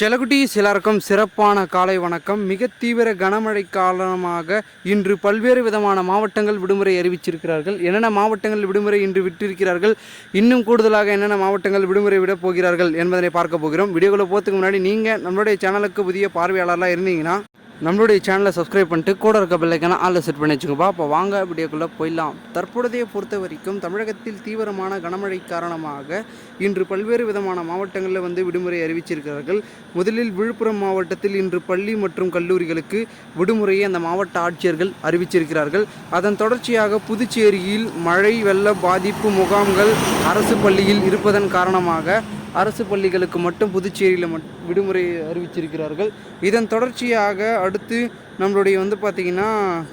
செலகுட்டி எல்லாருக்கும் சிறப்பான காலை வணக்கம். மிக தீவிர கனமழை காரணமாக இன்று பல்வேறு விதமான மாவட்டங்கள் விடுமுறை அறிவிச்சிருக்கிறார்கள். என்னென்ன மாவட்டங்கள் விடுமுறை இன்று விட்டிருக்கிறார்கள்? இன்னும் கூடுதலாக என்னென்ன மாவட்டங்கள் விடுமுறை விடப் போகிறார்கள் என்பதனை பார்க்க போகிறோம். வீடியோக்குள்ளே போகிறதுக்கு முன்னாடி நீங்கள் நம்மளுடைய சேனலுக்கு புதிய பார்வையாளர்லாம் இருந்தீங்கன்னா நம்மளுடைய சேனலை சப்ஸ்கிரைப் பண்ணிட்டு கூட இருக்க பிள்ளைக்கான ஆளில் செட் பண்ணி வச்சுக்கோப்பா. அப்போ வாங்க வீடியோக்குள்ளே போயிடலாம். தற்பொழுதைய பொறுத்த வரைக்கும் தமிழகத்தில் தீவிரமான கனமழை காரணமாக இன்று பல்வேறு விதமான மாவட்டங்களில் வந்து விடுமுறை அறிவிச்சிருக்கிறார்கள். முதலில் விழுப்புரம் மாவட்டத்தில் இன்று பள்ளி மற்றும் கல்லூரிகளுக்கு விடுமுறையை அந்த மாவட்ட ஆட்சியர்கள் அறிவிச்சிருக்கிறார்கள். அதன் தொடர்ச்சியாக புதுச்சேரியில் மழை வெள்ள பாதிப்பு முகாம்கள் அரசு பள்ளியில் இருப்பதன் காரணமாக அரசு பள்ளிகளுக்கு மட்டும் புதுச்சேரியில் மட் விடுமுறை அறிவிச்சிருக்கிறார்கள். இதன் தொடர்ச்சியாக அடுத்து நம்மளுடைய வந்து பார்த்திங்கன்னா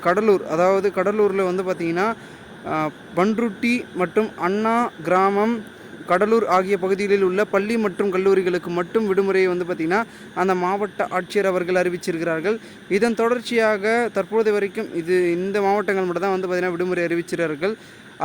கடலூர் அதாவது கடலூரில் வந்து பார்த்திங்கன்னா பண்ருட்டி பன்ருட்டி மற்றும் அண்ணா கிராமம் கடலூர் ஆகிய பகுதிகளில் உள்ள பள்ளி மற்றும் கல்லூரிகளுக்கு மட்டும் விடுமுறையை வந்து பார்த்திங்கன்னா அந்த மாவட்ட ஆட்சியர் அவர்கள் அறிவிச்சிருக்கிறார்கள். இதன் தொடர்ச்சியாக தற்போது வரைக்கும் இது இந்த மாவட்டங்கள் மட்டும் தான் வந்து பார்த்திங்கன்னா விடுமுறை அறிவிச்சிருக்கிறார்கள்.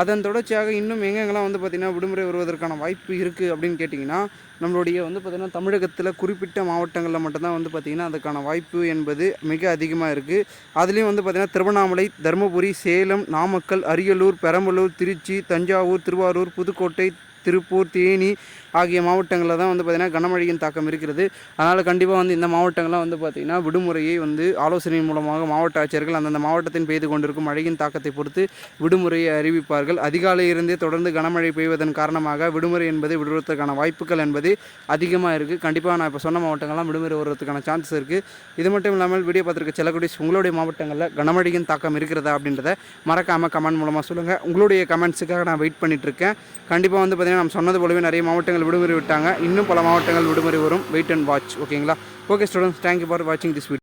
அதன் தொடர்ச்சியாக இன்னும் எங்கெங்கெல்லாம் வந்து பார்த்திங்கன்னா விடுமுறை வருவதற்கான வாய்ப்பு இருக்குது அப்படின்னு கேட்டிங்கன்னா நம்மளுடைய வந்து பார்த்திங்கன்னா தமிழகத்தில் குறிப்பிட்ட மாவட்டங்களில் மட்டும்தான் வந்து பார்த்திங்கன்னா அதுக்கான வாய்ப்பு என்பது மிக அதிகமாக இருக்குது அதுலேயும் வந்து பார்த்திங்கன்னா திருவண்ணாமலை தருமபுரி சேலம் நாமக்கல் அரியலூர் பெரம்பலூர் திருச்சி தஞ்சாவூர் திருவாரூர் புதுக்கோட்டை திருப்பூர் தேனி ஆகிய மாவட்டங்களில் தான் வந்து பார்த்திங்கன்னா கனமழையின் தாக்கம் இருக்கிறது. அதனால் கண்டிப்பாக வந்து இந்த மாவட்டங்கள்லாம் வந்து பார்த்திங்கன்னா விடுமுறையை வந்து ஆலோசனை மூலமாக மாவட்ட ஆட்சியர்கள் அந்தந்த மாவட்டத்தின் பெய்து கொண்டிருக்கும் மழையின் தாக்கத்தை பொறுத்து விடுமுறையை அறிவிப்பார்கள். அதிகாலையிலிருந்தே தொடர்ந்து கனமழை பெய்வதன் காரணமாக விடுமுறை என்பது விடுவதற்கான வாய்ப்புகள் என்பது அதிகமாக இருக்குது கண்டிப்பாக நான் இப்போ சொன்ன மாவட்டங்கள்லாம் விடுமுறை வருவதற்கான சான்சஸ் இருக்குது இது மட்டும் இல்லாமல் வீடியோ பார்த்துருக்க செல்லக்கூடிய உங்களுடைய மாவட்டங்களில் கனமழையின் தாக்கம் இருக்கிறதா அப்படின்றத மறக்காமல் கமெண்ட் மூலமாக சொல்லுங்கள் உங்களுடைய கமெண்ட்ஸுக்காக நான் வெயிட் பண்ணிகிட்ருக்கேன் இருக்கேன். கண்டிப்பாக வந்து பார்த்தீங்கன்னா நம்ம சொன்னது போலவே நிறைய மாவட்டங்கள் விடுமுறை விட்டாங்க. இன்னும் பல மாவட்டங்கள் விடுமுறை வரும். வெயிட் அண்ட் வாட்ச் ஓகேங்களா okay students thank you for வாட்சிங் திஸ் வீடியோ